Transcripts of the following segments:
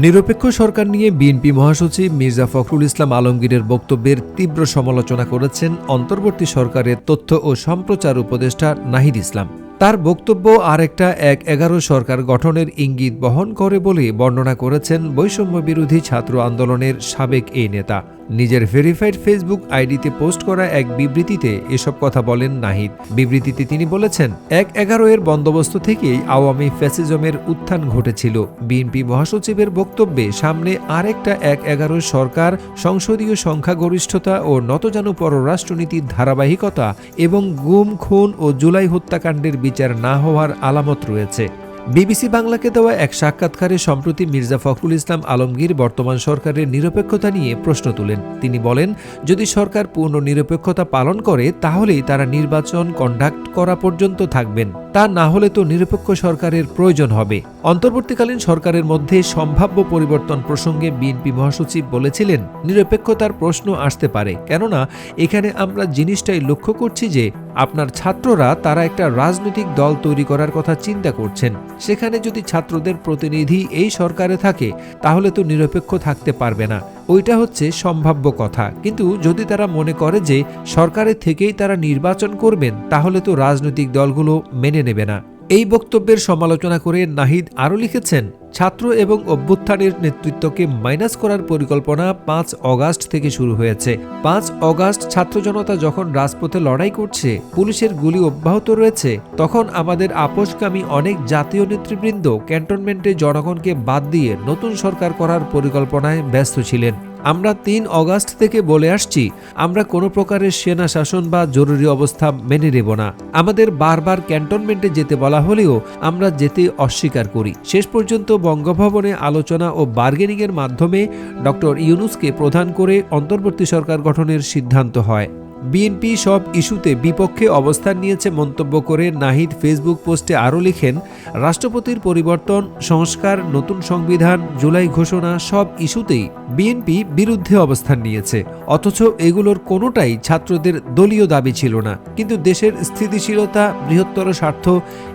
নিরপেক্ষ সরকার নিয়ে বিএনপি মহাসচিব মির্জা ফখরুল ইসলাম আলমগীরের বক্তব্যের তীব্র সমালোচনা করেছেন অন্তর্বর্তী সরকারের তথ্য ও সম্প্রচার উপদেষ্টা নাহিদ ইসলাম। তার বক্তব্য আরেকটা এক এগারো সরকার গঠনের ইঙ্গিত বহন করে বলে বর্ণনা করেছেন বৈষম্য বিরোধী ছাত্র আন্দোলনের সাবেক এই নেতা। নিজের ভেরিফাইড ফেসবুক আইডিতে পোস্ট করা এক বিবৃতিতে এসব কথা বলেন নাহিদ। বিবৃতিতে তিনি বলেছেন, এক এগারো এর বন্দোবস্ত থেকেই আওয়ামী ফ্যাসিজমের উত্থান ঘটেছিল। বিএনপি মহাসচিবের বক্তব্যে সামনে আরেকটা এক এগারো সরকার, সংসদীয় সংখ্যাগরিষ্ঠতা ও নতজানু পররাষ্ট্রনীতির ধারাবাহিকতা এবং গুম, খুন ও জুলাই হত্যাকাণ্ডের বিচার না হওয়ার আলামত রয়েছে। বিবিসি বাংলাকে দেওয়া এক সাক্ষাৎকারে সম্প্রতি মির্জা ফখরুল ইসলাম আলমগীর বর্তমান সরকারের নিরপেক্ষতা নিয়ে প্রশ্ন তুলেন। তিনি বলেন, যদি সরকার পূর্ণ নিরপেক্ষতা পালন করে, তাহলেই তারা নির্বাচন কন্ডাক্ট করা পর্যন্ত থাকবেন। তা না হলে তো নিরপেক্ষ সরকারের প্রয়োজন হবে। অন্তর্বর্তীকালীন সরকারের মধ্যে সম্ভাব্য পরিবর্তন প্রসঙ্গে বিএনপি মহাসচিব বলেছিলেন, নিরপেক্ষতার প্রশ্ন আসতে পারে। কেননা, এখানে আমরা জিনিসটাই লক্ষ্য করছি যে, আপনার ছাত্ররা তারা একটা রাজনৈতিক দল তৈরি করার কথা চিন্তা করছেন। সেখানে যদি ছাত্রদের প্রতিনিধি এই সরকারে থাকে, তাহলে তো নিরপেক্ষ থাকতে পারবে না। ওইটা হচ্ছে সম্ভাব্য কথা। কিন্তু যদি তারা মনে করে যে সরকারের থেকেই তারা নির্বাচন করবেন, তাহলে তো রাজনৈতিক দলগুলো মেনে নেবে না। এই বক্তব্যের সমালোচনা করে নাহিদ আরও লিখেছেন, ছাত্র এবং অভ্যুত্থানের নেতৃত্বকে মাইনাস করার পরিকল্পনা পাঁচ অগাস্ট থেকে শুরু হয়েছে। পাঁচ অগাস্ট ছাত্র জনতা যখন রাজপথে লড়াই করছে, পুলিশের গুলি অব্যাহত রয়েছে, তখন আমাদের আপোষকামী অনেক জাতীয় নেতৃবৃন্দ ক্যান্টনমেন্টে জনগণকে বাদ দিয়ে নতুন সরকার করার পরিকল্পনায় ব্যস্ত ছিলেন। আমরা তিন অগাস্ট থেকে বলে আসছি, আমরা কোনো প্রকারের সেনা শাসন বা জরুরি অবস্থা মেনে নেব না। আমাদের বারবার ক্যান্টনমেন্টে যেতে বলা হলেও আমরা যেতে অস্বীকার করি। শেষ পর্যন্ত বঙ্গভবনে আলোচনা ও বার্গেনিংয়ের মাধ্যমে ডক্টর ইউনুসকে প্রধান করে অন্তর্বর্তী সরকার গঠনের সিদ্ধান্ত হয়। বিএনপি সব ইস্যুতে বিপক্ষে অবস্থান নিয়েছে মন্তব্য করে নাহিদ ফেসবুক পোস্টে আরও লিখেন, রাষ্ট্রপতির পরিবর্তন, সংস্কার, নতুন সংবিধান, জুলাই ঘোষণা সব ইস্যুতেই বিএনপি বিরুদ্ধে অবস্থান নিয়েছে। অথচ এগুলোর কোনোটাই ছাত্রদের দলীয় দাবি ছিল না। কিন্তু দেশের স্থিতিশীলতা, বৃহত্তর স্বার্থ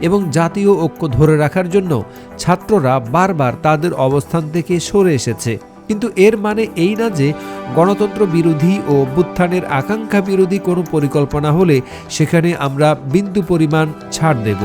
এবং জাতীয় ঐক্য ধরে রাখার জন্য ছাত্ররা বারবার তাদের অবস্থান থেকে সরে এসেছে। কিন্তু এর মানে এই না যে গণতন্ত্র বিরোধী ও অভ্যুত্থানের আকাঙ্ক্ষা বিরোধী কোনো পরিকল্পনা হলে সেখানে আমরা বিন্দু পরিমাণ ছাড় দেব।